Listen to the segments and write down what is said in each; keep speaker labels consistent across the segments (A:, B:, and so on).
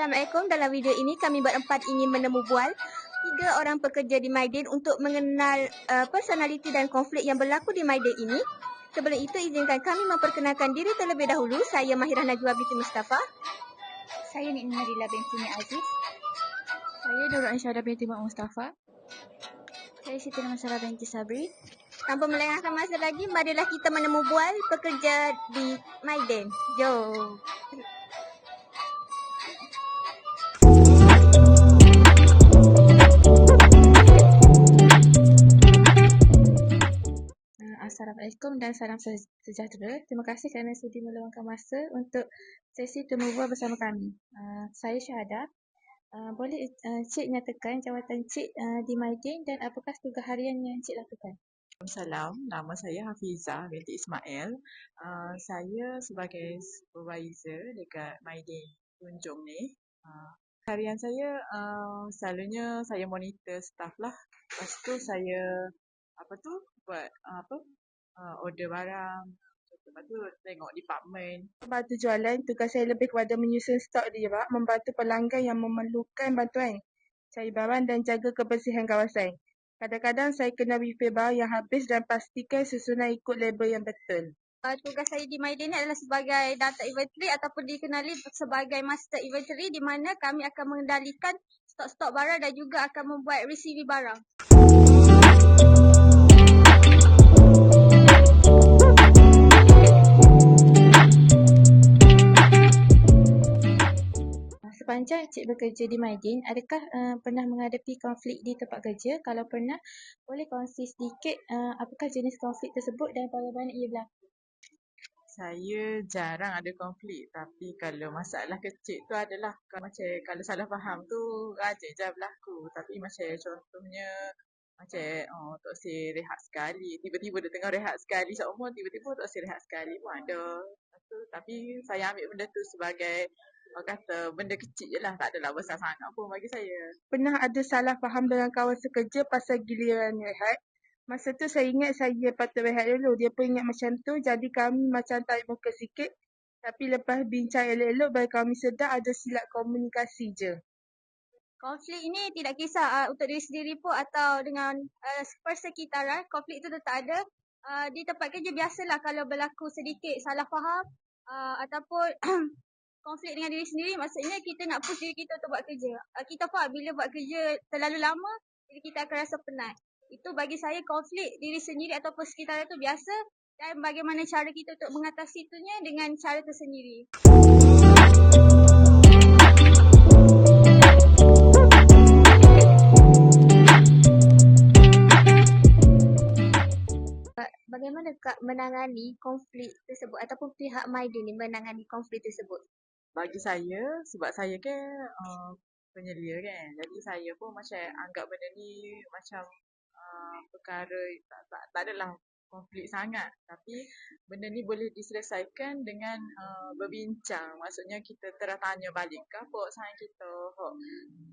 A: Assalamualaikum. Dalam video ini kami berempat ingin menemu bual tiga orang pekerja di Maidin untuk mengenal uh, personaliti dan konflik yang berlaku di Maidin ini. Sebelum itu izinkan kami memperkenalkan diri terlebih dahulu. Saya Mahirah Najwa binti Mustafa.
B: Saya Nik Nadila binti Aziz.
C: Saya Nurul Ansyadah binti Mak Mustafa.
B: Saya Siti Masyarah binti Sabri.
A: Tanpa melengahkan masa lagi, marilah kita menemu bual pekerja di Maidin. Jom.
C: Assalamualaikum dan salam se- sejahtera. Terima kasih kerana sudi meluangkan masa untuk sesi temu bual bersama kami. Uh, saya Syahada. Uh, boleh uh, Cik nyatakan jawatan Cik uh, di Maidin dan apakah tugas harian yang Cik lakukan?
D: Salam, nama saya Hafizah binti Ismail. Uh, saya sebagai supervisor dekat Maidin Tunjung ni. Uh, harian saya uh, selalunya saya monitor staff lah. Lepas tu saya apa tu buat apa uh, order barang. Lepas tu tengok department.
E: Membantu jualan, tugas saya lebih kepada menyusun stok dia, Pak. Membantu pelanggan yang memerlukan bantuan. Cari barang dan jaga kebersihan kawasan. Kadang-kadang saya kena refill barang yang habis dan pastikan susunan ikut label yang betul.
A: Uh, tugas saya di Maidin adalah sebagai data inventory ataupun dikenali sebagai master inventory di mana kami akan mengendalikan stok-stok barang dan juga akan membuat resivi barang.
C: Cik bekerja di Maidin, adakah uh, pernah menghadapi konflik di tempat kerja? Kalau pernah, boleh kongsi sedikit uh, apakah jenis konflik tersebut dan bagaimana ia berlaku?
D: Saya jarang ada konflik tapi kalau masalah kecil tu adalah kalau macam kalau salah faham tu raja je berlaku. Tapi macam contohnya macam oh, Tok Sir rehat sekali. Tiba-tiba dia tengah rehat sekali seumur tiba-tiba Tok Sir rehat sekali pun ada. Tapi saya ambil benda tu sebagai orang kata benda kecil je lah. Tak adalah besar sangat pun bagi saya.
E: Pernah ada salah faham dengan kawan sekerja pasal giliran rehat. Masa tu saya ingat saya patut rehat dulu. Dia pun ingat macam tu. Jadi kami macam tarik muka sikit. Tapi lepas bincang elok-elok baru kami sedar ada silap komunikasi je.
A: Konflik ini tidak kisah uh, untuk diri sendiri pun atau dengan uh, persekitaran. Konflik itu tetap ada. Uh, di tempat kerja biasalah kalau berlaku sedikit salah faham uh, ataupun konflik dengan diri sendiri maksudnya kita nak push diri kita untuk buat kerja. Uh, kita faham bila buat kerja terlalu lama jadi kita akan rasa penat. Itu bagi saya konflik diri sendiri ataupun sekitar itu biasa dan bagaimana cara kita untuk mengatasi itunya dengan cara tersendiri. Ba- Bagaimana Kak menangani konflik tersebut ataupun pihak Maidin ni menangani konflik tersebut?
D: Bagi saya sebab saya kan uh, penyelia kan. Jadi saya pun macam anggap benda ni macam uh, perkara tak, tak, tak adalah konflik sangat. Tapi benda ni boleh diselesaikan dengan uh, berbincang. Maksudnya kita terus tanya balik. Gapo sangat kita? Hok,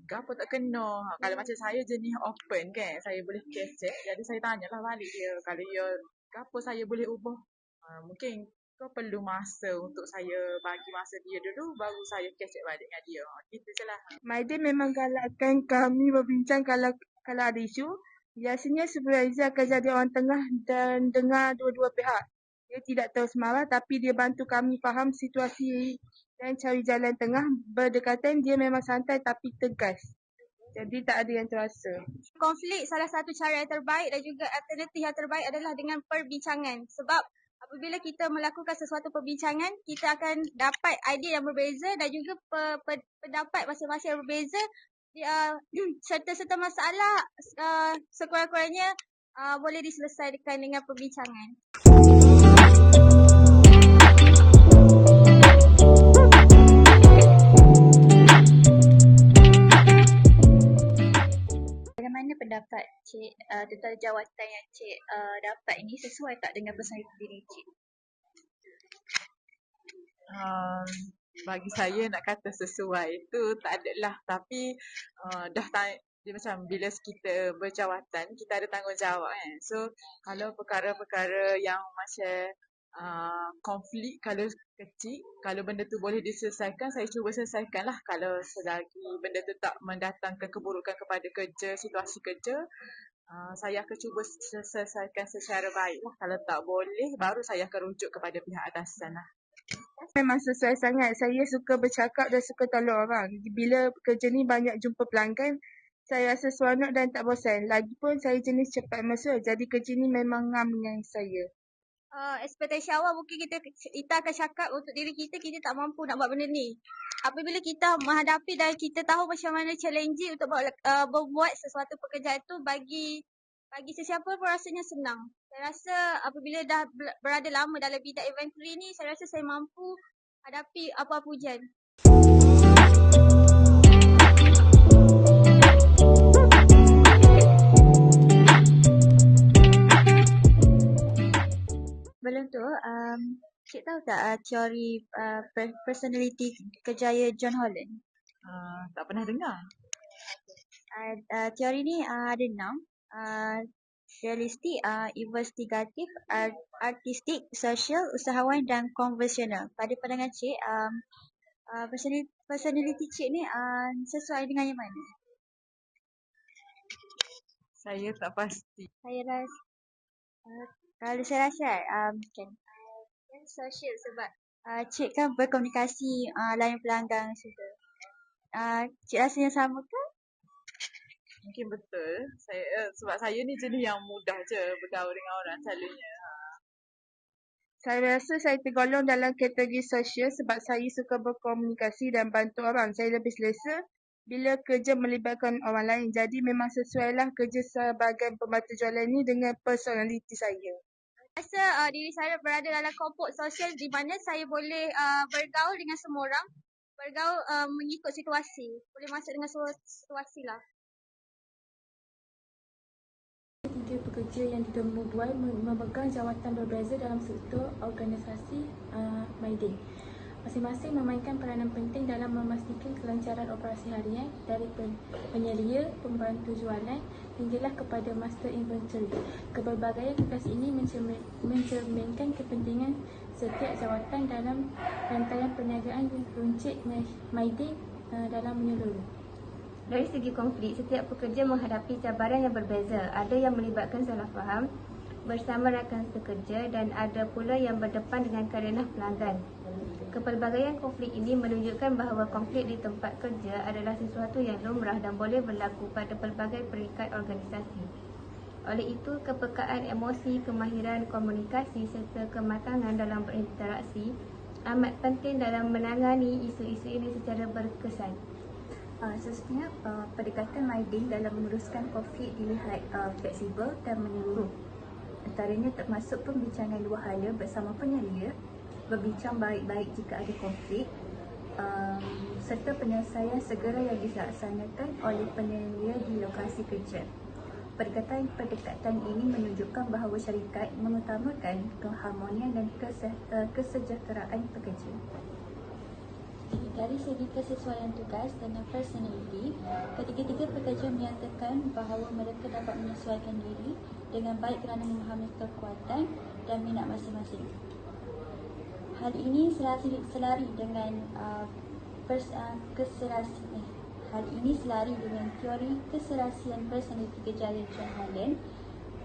D: gapo tak kena? Ha, kalau macam saya jenis open kan. Saya boleh kecek. Jadi saya tanyalah balik dia. Kalau dia gapo saya boleh ubah? Uh, mungkin kau perlu masa untuk saya bagi masa dia dulu baru saya kecek balik dengan dia. Ha, Gitu je lah.
E: Maidin memang galakkan kami berbincang kalau kalau ada isu. Biasanya supervisor akan jadi orang tengah dan dengar dua-dua pihak. Dia tidak terus marah tapi dia bantu kami faham situasi dan cari jalan tengah. Berdekatan dia memang santai tapi tegas. Jadi tak ada yang terasa.
A: konflik salah satu cara yang terbaik dan juga alternatif yang terbaik adalah dengan perbincangan. Sebab apabila kita melakukan sesuatu perbincangan, kita akan dapat idea yang berbeza dan juga pe, pe, pendapat masing-masing yang berbeza. Uh, serta-serta masalah uh, sekurang-kurangnya uh, boleh diselesaikan dengan perbincangan.
C: Pendapat Cik uh, tentang jawatan yang Cik uh, dapat ini sesuai tak dengan personaliti diri Cik?
D: Um, bagi saya nak kata sesuai tu tak adalah tapi uh, dah ta- dia macam bila kita berjawatan kita ada tanggungjawab kan. So kalau perkara-perkara yang macam uh, konflik kalau kecil, kalau benda tu boleh diselesaikan, saya cuba selesaikan lah. Kalau selagi benda tu tak mendatangkan keburukan kepada kerja, situasi kerja, uh, saya akan cuba selesaikan secara baik lah. Kalau tak boleh, baru saya akan rujuk kepada pihak atasan lah.
E: Memang sesuai sangat. Saya suka bercakap dan suka tolong orang. Bila kerja ni banyak jumpa pelanggan, saya rasa seronok dan tak bosan. Lagipun saya jenis cepat mesra. Jadi kerja ni memang ngam dengan saya.
A: Uh, ekspektasi awal mungkin kita kita akan cakap untuk diri kita, kita tak mampu nak buat benda ni. Apabila kita menghadapi dan kita tahu macam mana challenging untuk buat, uh, membuat sesuatu pekerjaan tu bagi bagi sesiapa pun rasanya senang. Saya rasa apabila dah berada lama dalam bidang inventory ni, saya rasa saya mampu hadapi apa-apa ujian.
B: Um, Cik tahu tak uh, teori uh, personality kejaya John Holland?
D: Uh, tak pernah dengar.
B: Uh, uh, teori ni uh, ada enam. Uh, realistik, uh, investigatif, art, artistik, sosial, usahawan dan konvensional. Pada pandangan Cik, um, uh, personality, personality Cik ni uh, sesuai dengan yang mana?
D: Saya tak pasti.
B: Saya rasa uh, kalau saya rasa um, kan, social sebab uh, cik kan berkomunikasi uh, layan pelanggan juga. Uh, cik rasa yang sama ke?
D: Mungkin betul. Saya uh, sebab saya ni jenis yang mudah je bergaul dengan orang selalunya. Ha.
E: Saya rasa saya tergolong dalam kategori sosial sebab saya suka berkomunikasi dan bantu orang. Saya lebih selesa bila kerja melibatkan orang lain. Jadi memang sesuailah kerja sebagai pembantu jualan ni dengan personaliti saya
A: rasa uh, diri saya berada dalam kelompok sosial di mana saya boleh uh, bergaul dengan semua orang. Bergaul uh, mengikut situasi. Boleh masuk dengan situasi lah.
C: Tiga pekerja yang ditemu buai memegang jawatan berbeza dalam struktur organisasi uh, MyDay. Masing-masing memainkan peranan penting dalam memastikan kelancaran operasi harian dari penyelia, pembantu jualan hinggalah kepada master inventory. Kepelbagaian tugas ini mencerminkan kepentingan setiap jawatan dalam rantaian perniagaan runcit MyDay uh, dalam menyeluruh.
F: Dari segi konflik, setiap pekerja menghadapi cabaran yang berbeza. Ada yang melibatkan salah faham bersama rakan sekerja dan ada pula yang berdepan dengan kerenah pelanggan. Kepelbagaian konflik ini menunjukkan bahawa konflik di tempat kerja adalah sesuatu yang lumrah dan boleh berlaku pada pelbagai peringkat organisasi. Oleh itu, kepekaan emosi, kemahiran komunikasi serta kematangan dalam berinteraksi amat penting dalam menangani isu-isu ini secara berkesan.
B: Uh, sesungguhnya, uh, pendekatan Maidin dalam menguruskan konflik dilihat uh, fleksibel dan menyeluruh. Antaranya termasuk pembincangan dua hala bersama penyelia berbincang baik-baik jika ada konflik um, serta penyelesaian segera yang dilaksanakan oleh penyelia di lokasi kerja. Pendekatan pendekatan ini menunjukkan bahawa syarikat mengutamakan keharmonian dan kesejahteraan pekerja. Dari segi kesesuaian tugas dan personality, ketiga-tiga pekerja menyatakan bahawa mereka dapat menyesuaikan diri dengan baik kerana memahami kekuatan dan minat masing-masing. Hal ini selari, selari dengan uh, pers, uh, keserasi, eh, hal ini selari dengan teori keserasian personaliti kejayaan John Holland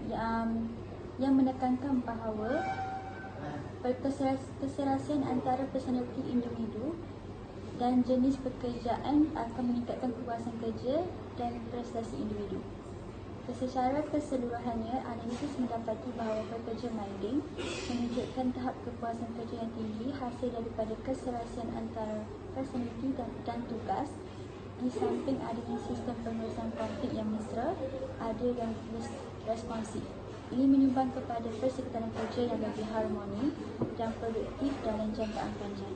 B: yang, yang menekankan bahawa keseras, keserasian antara personaliti individu dan jenis pekerjaan akan meningkatkan kepuasan kerja dan prestasi individu. Secara keseluruhannya, analisis mendapati bahawa pekerja mining menunjukkan tahap kepuasan kerja yang tinggi hasil daripada keserasian antara personaliti dan, dan tugas di samping adanya sistem pengurusan konflik yang mesra, ada yang responsif. Ini menyumbang kepada persekitaran kerja yang lebih harmoni dan produktif dalam jangkaan panjang.